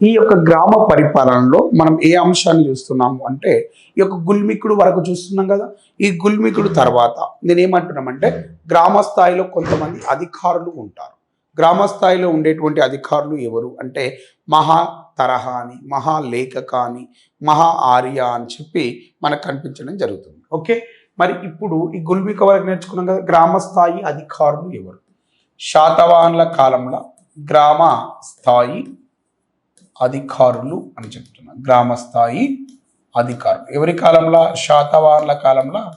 ఈ యొక్క గ్రామ పరిపాలనలో మనం ఏ అంశాన్ని చూస్తున్నాము అంటే ఈ యొక్క గుల్మికుడు వరకు చూస్తున్నాం కదా. ఈ గుల్మికుడు తర్వాత నేనేమంటున్నామంటే గ్రామ స్థాయిలో కొంతమంది అధికారులు ఉంటారు. గ్రామ స్థాయిలో ఉండేటువంటి అధికారులు ఎవరు అంటే మహా తరహా అని మహా లేఖక అని మహా ఆర్య అని చెప్పి మనకు కనిపించడం జరుగుతుంది. ఓకే? మరి ఇప్పుడు ఈ గుల్మిక వరకు నేర్చుకున్నాం కదా గ్రామ స్థాయి అధికారులు ఎవరు? శాతవాహనుల కాలంలో గ్రామ స్థాయి అధికారులు అని చెప్తున్నారు గ్రామ స్థాయి అధికారులు. ఎవరి కాలంలో? శాతవాహనుల కాలంలో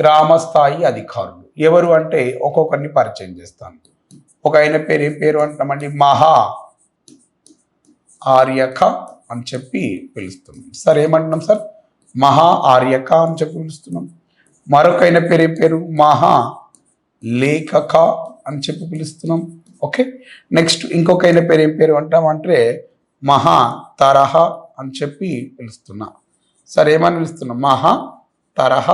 గ్రామ స్థాయి అధికారులు. ఎవరు అంటే ఒక్కొక్కరిని పరిచయం చేస్తాను. ఒక ఆయన పేరు ఏం పేరు అంటామండి? మహా ఆర్యక అని చెప్పి పిలుస్తున్నాం. సార్ ఏమంటున్నాం సార్? మహా ఆర్యక అని చెప్పి పిలుస్తున్నాం. మరొక ఆయన పేరు ఏం పేరు? మహా లేఖక అని చెప్పి పిలుస్తున్నాం. ఓకే? నెక్స్ట్ ఇంకొక ఆయన పేరు ఏం పేరు అంటాం అంటే మహా తరహ అని చెప్పి పిలుస్తున్నా. సరే ఏమని పిలుస్తున్నాం? మహా తరహ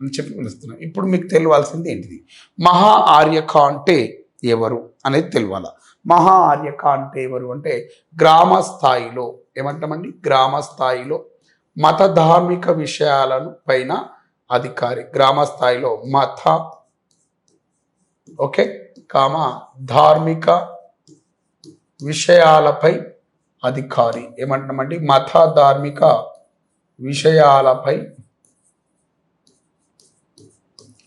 అని చెప్పి పిలుస్తున్నా. ఇప్పుడు మీకు తెలియాల్సింది ఏంటిది? మహా ఆర్యక అంటే ఎవరు అనేది తెలియాల. మహా ఆర్యక అంటే ఎవరు అంటే గ్రామ స్థాయిలో ఏమంటామండి? గ్రామ స్థాయిలో మత ధార్మిక విషయాలను పైన అధికారి గ్రామ స్థాయిలో మత ఓకే కామ ధార్మిక విషయాలపై అధికారి ఏమంటున్నామండి మత ధార్మిక విషయాలపై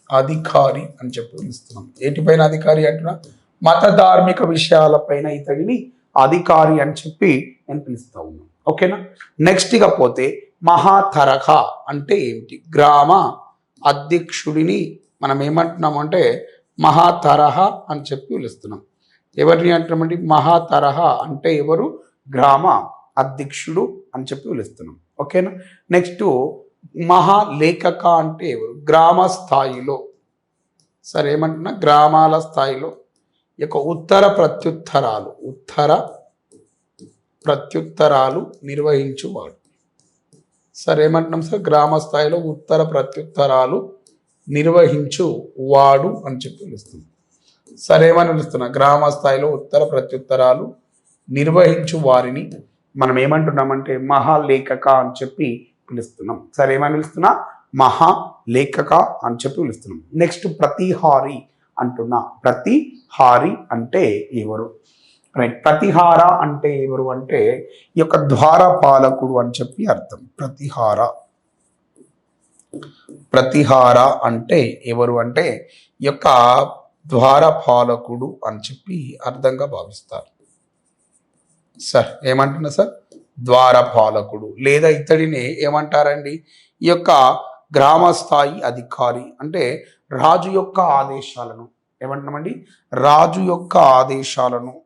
అధికారి అని చెప్పి పిలుస్తున్నాం ఏటిపైన అధికారి అంటున్నా? మత ధార్మిక విషయాలపైన ఇతడిని అధికారి అని చెప్పి నేను పిలుస్తా ఉన్నాను ఓకేనా? నెక్స్ట్ ఇక పోతే మహాతరహ అంటే ఏమిటి? గ్రామ అధ్యక్షుడిని మనం ఏమంటున్నామంటే మహాతరహ అని చెప్పి పిలుస్తున్నాం. ఎవరిని అంటున్నామండి మహాతరహ అంటే ఎవరు? గ్రామ అధ్యక్షుడు అని చెప్పి పిలుస్తున్నాం. ఓకేనా? నెక్స్ట్ మహాలేఖక అంటే ఎవరు? గ్రామ స్థాయిలో. సరే ఏమంటున్నా? గ్రామాల స్థాయిలో. యొక్క ఉత్తర ప్రత్యుత్తరాలు ఉత్తర ప్రత్యుత్తరాలు నిర్వహించువాడు. సరే ఏమంటున్నాం సార్? గ్రామ స్థాయిలో ఉత్తర ప్రత్యుత్తరాలు నిర్వహించు వాడు అని చెప్పి పిలుస్తుంది సరేమని పిలుస్తున్నా? గ్రామ స్థాయిలో ఉత్తర ప్రత్యుత్తరాలు నిర్వహించు వారిని మనం ఏమంటున్నామంటే మహాలేఖక అని చెప్పి పిలుస్తున్నాం. సరే ఏమని పిలుస్తున్నా? మహా లేఖక అని చెప్పి పిలుస్తున్నాం. నెక్స్ట్ ప్రతిహారి అంటున్నా. ప్రతిహారి అంటే ఎవరు? రైట్ ప్రతిహార అంటే ఎవరు అంటే ఈ యొక్క ద్వారపాలకుడు అని చెప్పి అర్థం. ప్రతిహార. ప్రతిహార అంటే ఎవరు అంటే ఈ యొక్క ద్వారపాలకుడు అని చెప్పి అర్థంగా భావిస్తారు. సార్ ఏమంటున్నా సార్? ద్వారపాలకుడు. లేదా ఇతడిని ఏమంటారండి? ఈ యొక్క గ్రామ స్థాయి అధికారి అంటే రాజు యొక్క ఆదేశాలను. ఏమంటున్నామండి? రాజు యొక్క ఆదేశాలను.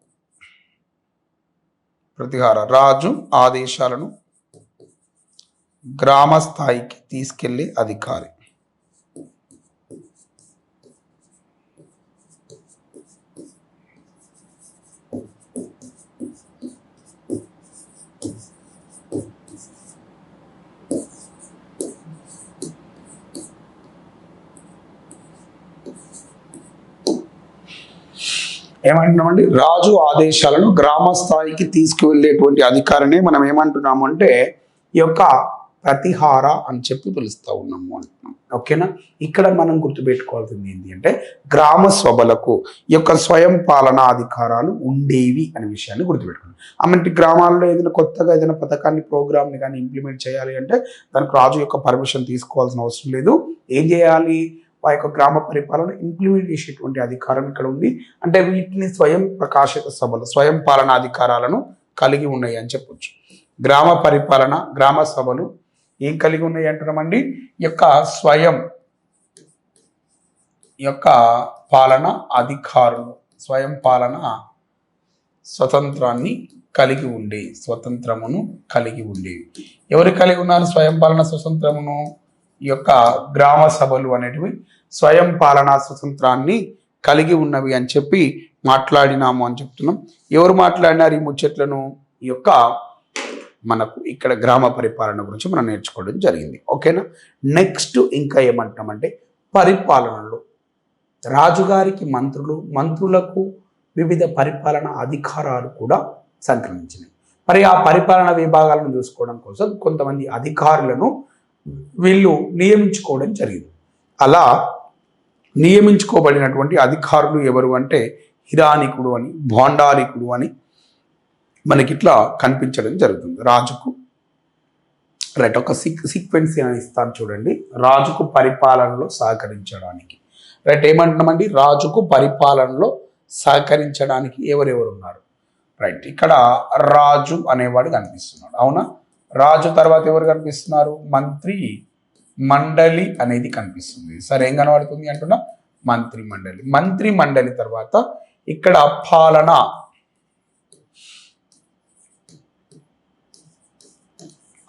ప్రతిహార రాజు ఆదేశాలను గ్రామ స్థాయికి తీసుకెళ్ళే అధికారి. ఏమంటున్నామండి? రాజు ఆదేశాలను గ్రామ స్థాయికి తీసుకువెళ్ళేటువంటి అధికారిని మనం ఏమంటున్నాము అంటే ఈ యొక్క ప్రతిహార అని చెప్పి పిలుస్తూ ఉన్నాము అంటున్నాం. ఓకేనా? ఇక్కడ మనం గుర్తుపెట్టుకోవాల్సింది ఏంటి అంటే గ్రామ సభలకు ఈ యొక్క స్వయం పాలనా అధికారాలు ఉండేవి అనే విషయాన్ని గుర్తుపెట్టుకున్నాం అంటే గ్రామాల్లో ఏదైనా కొత్తగా ఏదైనా పథకాన్ని ప్రోగ్రామ్ని కానీ ఇంప్లిమెంట్ చేయాలి అంటే దానికి రాజు యొక్క పర్మిషన్ తీసుకోవాల్సిన అవసరం లేదు. ఏం చేయాలి? ఆ యొక్క గ్రామ పరిపాలన ఇంప్లిమెంట్ చేసేటువంటి అధికారం ఇక్కడ ఉంది. అంటే వీటిని స్వయం ప్రకాశిత సభలు స్వయం పాలన అధికారాలను కలిగి ఉన్నాయి అని చెప్పొచ్చు. గ్రామ పరిపాలన గ్రామ సభలు ఏం కలిగి ఉన్నాయి అంటున్నామండి? ఈ యొక్క స్వయం ఈ యొక్క పాలన అధికారులు స్వయం పాలన స్వతంత్రాన్ని కలిగి ఉండే స్వతంత్రమును కలిగి ఉండేవి ఎవరు కలిగి ఉన్నారు? స్వయం పాలన స్వతంత్రమును ఈ యొక్క గ్రామ సభలు అనేటివి స్వయం పాలనా స్వతంత్రాన్ని కలిగి ఉన్నవి అని చెప్పి మాట్లాడినాము అని చెప్తున్నాం. ఎవరు మాట్లాడినారు ఈ ముచ్చట్లను? ఈ యొక్క మనకు ఇక్కడ గ్రామ పరిపాలన గురించి మనం నేర్చుకోవడం జరిగింది. ఓకేనా? నెక్స్ట్ ఇంకా ఏమంటామంటే పరిపాలనలో. రాజుగారికి మంత్రులు మంత్రులకు వివిధ పరిపాలన అధికారాలు కూడా సంక్రమించినాయి మరి ఆ పరిపాలన విభాగాలను చూసుకోవడం కోసం కొంతమంది అధికారులను వీళ్ళు నియమించుకోవడం జరిగింది. అలా నియమించుకోబడినటువంటి అధికారులు ఎవరు అంటే హిరానికుడు అని భోండారికుడు అని మనకి ఇట్లా కనిపించడం జరుగుతుంది. రాజుకు రైట్ ఒక సీక్ సీక్వెన్స్ అని ఇస్తాను చూడండి. రాజుకు పరిపాలనలో సహకరించడానికి. రైట్ ఏమంటున్నామండి? రాజుకు పరిపాలనలో సహకరించడానికి ఎవరెవరు ఉన్నారు? రైట్ ఇక్కడ రాజు అనేవాడు కనిపిస్తున్నాడు. అవునా? రాజు తర్వాత ఎవరు కనిపిస్తున్నారు? మంత్రి మండలి అనేది కనిపిస్తుంది. సరే ఏం కనబడుతుంది అంటున్నా? మంత్రి మండలి మంత్రి మండలి తర్వాత ఇక్కడ పాలన.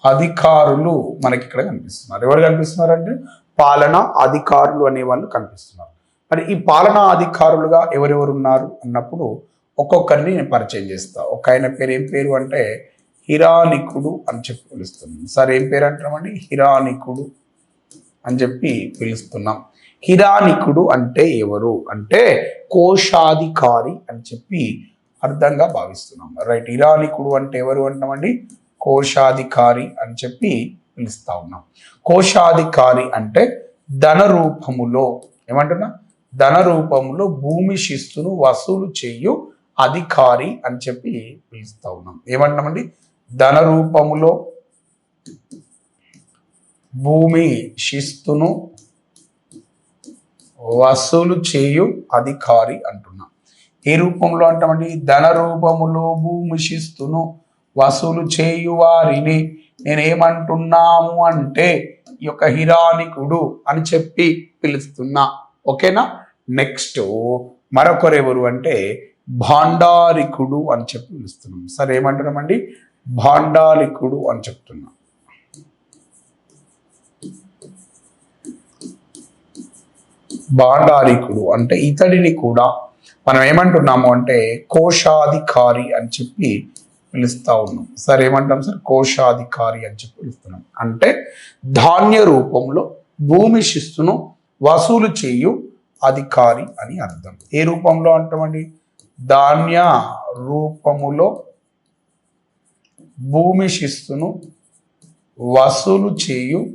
అధికారులు మనకి ఇక్కడ కనిపిస్తున్నారు. ఎవరు కనిపిస్తున్నారు అంటే పాలన అధికారులు అనే వాళ్ళు కనిపిస్తున్నారు. మరి ఈ పాలనా అధికారులుగా ఎవరెవరు ఉన్నారు అన్నప్పుడు ఒక్కొక్కరిని నేను పరిచయం చేస్తా. ఒక ఆయన పేరు ఏం పేరు అంటే హిరానికుడు అని చెప్పి పిలుస్తున్నాం సార్ ఏం పేరు అంటున్నామండి? హిరానికుడు అని చెప్పి పిలుస్తున్నాం. హిరానికుడు అంటే ఎవరు? అంటే కోశాధికారి అని చెప్పి అర్థంగా భావిస్తున్నాం. రైట్ హిరానికుడు అంటే ఎవరు అంటున్నామండి? కోశాధికారి అని చెప్పి పిలుస్తా ఉన్నాం. కోశాధికారి అంటే ధన రూపములో ఏమంటున్నా? ధన రూపంలో భూమి శిస్తును వసూలు చేయు అధికారి అని చెప్పి పిలుస్తా ఉన్నాం. ఏమంటున్నామండి? ధన రూపములో భూమి శిస్తును వసూలు చేయు అధికారి అంటున్నాం. ఏ రూపంలో అంటామండి ధన రూపములో భూమి శిస్తును వసూలు చేయు వారిని నేనేమంటున్నాము అంటే ఈ యొక్క హిరానికుడు అని చెప్పి పిలుస్తున్నా. ఓకేనా? నెక్స్ట్ మరొకరు ఎవరు అంటే భాండారికుడు అని చెప్పి పిలుస్తున్నాం. సరే ఏమంటున్నామండి? భాండాలికుడు అని చెప్తున్నా. భాండాలికుడు అంటే ఇతడిని కూడా మనం ఏమంటున్నాము అంటే కోశాధికారి అని చెప్పి పిలుస్తా ఉన్నాం. సార్ ఏమంటాం సార్? కోశాధికారి అని చెప్పి పిలుస్తున్నాం. అంటే ధాన్య రూపంలో భూమి శిస్తును వసూలు చేయు అధికారి అని అర్థం. ఏ రూపంలో అంటామండి? ధాన్య రూపములో భూమి శిస్తును వసూలు చేయు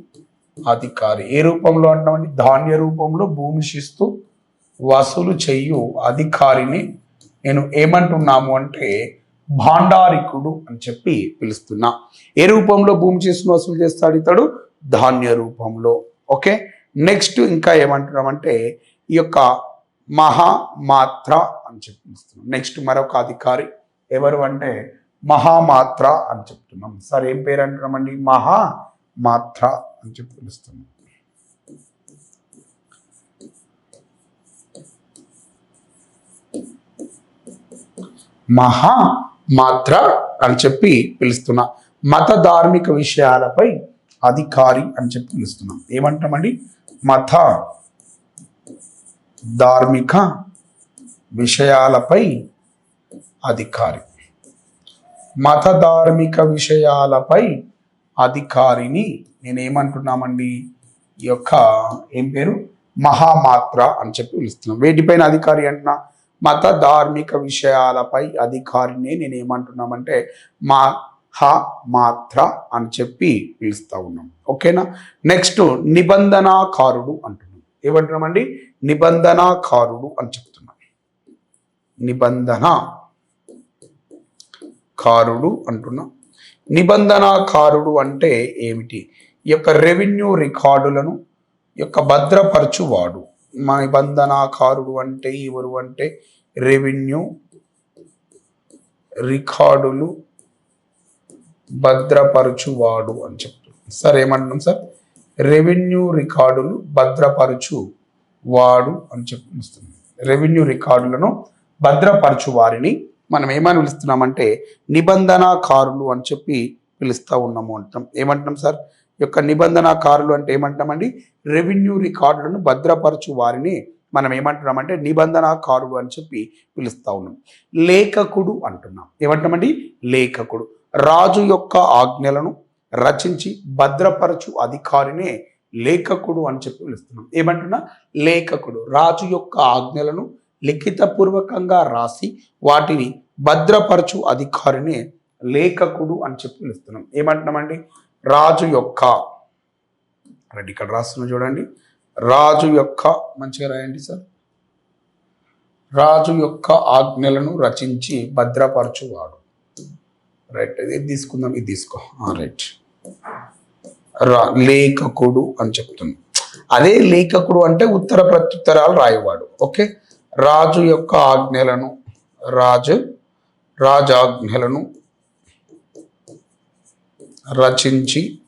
అధికారి. ఏ రూపంలో అంటామండి? ధాన్య రూపంలో భూమి శిస్తు వసూలు చెయ్యు అధికారిని నేను ఏమంటున్నాము అంటే భాండారికుడు అని చెప్పి పిలుస్తున్నా. ఏ రూపంలో భూమి శిస్తును వసూలు చేస్తాడు ఇతడు? ధాన్య రూపంలో. ఓకే? నెక్స్ట్ ఇంకా ఏమంటున్నామంటే ఈ యొక్క మహామాత్ర అని చెప్పి పిలుస్తున్నాం. నెక్స్ట్ మరొక అధికారి ఎవరు అంటే మహామాత్ర అని చెప్తున్నాం. సార్ ఏం పేరు అంటున్నామండి మహామాత్ర అని చెప్పి పిలుస్తున్నాం. మహా మాత్ర అని చెప్పి పిలుస్తున్నా. మత ధార్మిక విషయాలపై అధికారి అని చెప్పి పిలుస్తున్నాం. ఏమంటామండి? మత ధార్మిక విషయాలపై అధికారి. మత ధార్మిక విషయాలపై అధికారిని నేనేమంటున్నామండి? ఈ యొక్క ఏం పేరు? మహామాత్ర అని చెప్పి పిలుస్తున్నాం. వేటిపైన అధికారి అంటున్నా? మత ధార్మిక విషయాలపై అధికారిని నేను ఏమంటున్నామంటే మా హ మాత్ర అని చెప్పి పిలుస్తా ఉన్నాం. ఓకేనా? నెక్స్ట్ నిబంధనాకారుడు అంటున్నాం. ఏమంటున్నామండి? నిబంధనాకారుడు అని చెప్తున్నాం. నిబంధన కారుడు అంటున్నాం. నిబంధనాకారుడు అంటే ఏమిటి? ఈ యొక్క రెవెన్యూ రికార్డులను ఈ యొక్క భద్రపరచువాడు. మా నిబంధనాకారుడు అంటే ఎవరు అంటే రెవెన్యూ రికార్డులు భద్రపరచువాడు అని చెప్తున్నాం. సార్ ఏమంటున్నాం సార్? రెవెన్యూ రికార్డులు భద్రపరచు వాడు అని చెప్పిస్తుంది రెవెన్యూ రికార్డులను భద్రపరచు వారిని మనం ఏమని పిలుస్తున్నామంటే నిబంధనాకారులు అని చెప్పి పిలుస్తా ఉన్నాము అంటాం. ఏమంటాం సార్? యొక్క నిబంధనాకారులు అంటే ఏమంటామండి రెవెన్యూ రికార్డులను భద్రపరచు వారిని మనం ఏమంటున్నామంటే నిబంధనాకారుడు అని చెప్పి పిలుస్తా ఉన్నాం. లేఖకుడు అంటున్నాం. ఏమంటామండి లేఖకుడు. రాజు యొక్క ఆజ్ఞలను రచించి భద్రపరచు అధికారినే లేఖకుడు అని చెప్పి పిలుస్తున్నాం. ఏమంటున్నా? లేఖకుడు. రాజు యొక్క ఆజ్ఞలను లిఖితపూర్వకంగా రాసి వాటిని భద్రపరచు అధికారిని లేఖకుడు అని చెప్పి పిలుస్తున్నాం ఏమంటున్నామండి? రాజు యొక్క రెడ్డి ఇక్కడ రాస్తున్నాం చూడండి. రాజు యొక్క మంచిగా రాయండి సార్. రాజు యొక్క ఆజ్ఞలను రచించి భద్రపరచువాడు. రైట్ ఇది తీసుకుందాం ఇది తీసుకో. రైట్. రా లేఖకుడు అని చెప్తున్నాం. అదే లేఖకుడు అంటే ఉత్తర ప్రత్యుత్తరాలు రాయవాడు. ఓకే? రాజు యొక్క ఆజ్ఞలను రాజు రాజాజ్ఞలను రచించి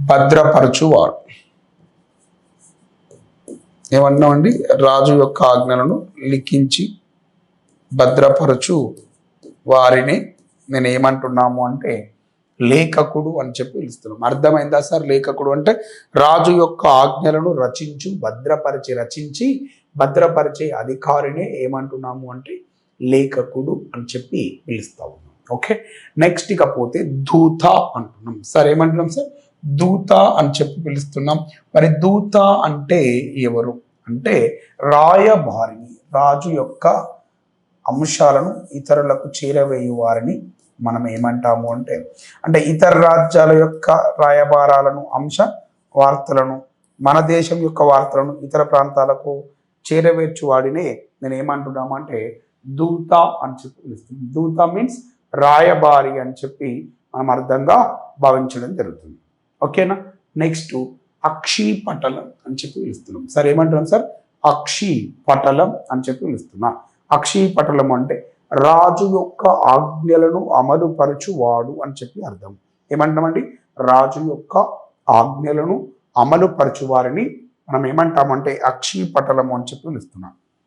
భద్రపరచువాడు. ఏమన్నామండి? రాజు యొక్క ఆజ్ఞలను లిఖించి భద్రపరచు వారిని నేను ఏమంటున్నాము అంటే లేఖకుడు అని చెప్పి పిలుస్తున్నాం. అర్థమైందా సార్? లేఖకుడు అంటే రాజు యొక్క ఆజ్ఞలను రచించు భద్రపరిచి రచించి భద్రపరిచే అధికారినే ఏమంటున్నాము అంటే లేఖకుడు అని చెప్పి పిలుస్తా ఉన్నాం. ఓకే? నెక్స్ట్ ఇకపోతే దూత అంటున్నాం. సార్ ఏమంటున్నాం సార్? దూత అని చెప్పి పిలుస్తున్నాం. మరి దూత అంటే ఎవరు? అంటే రాయబారిని రాజు యొక్క అంశాలను ఇతరులకు చేరవేయు వారిని మనం ఏమంటాము అంటే అంటే ఇతర రాజ్యాల యొక్క రాయబారాలను అంశ వార్తలను మన దేశం యొక్క వార్తలను ఇతర ప్రాంతాలకు చేరవేర్చు వాడినే నేను ఏమంటున్నాము అంటే దూత అని చెప్పి పిలుస్తుంది. దూత మీన్స్ రాయబారి అని చెప్పి మనం అర్థంగా భావించడం జరుగుతుంది. ఓకేనా? నెక్స్ట్ అక్షీ పటలం అని చెప్పి పిలుస్తున్నాం. సార్ ఏమంటున్నాం సార్? అక్షి పటలం అని చెప్పి పిలుస్తున్నా. అక్షి పటలం అంటే రాజు యొక్క ఆజ్ఞలను అమలుపరచువాడు అని చెప్పి అర్థం. ఏమంటామండి? రాజు యొక్క ఆజ్ఞలను అమలుపరచు వారిని మనం ఏమంటామంటే అక్షీపటలము అని చెప్పి పిలుస్తున్నాం.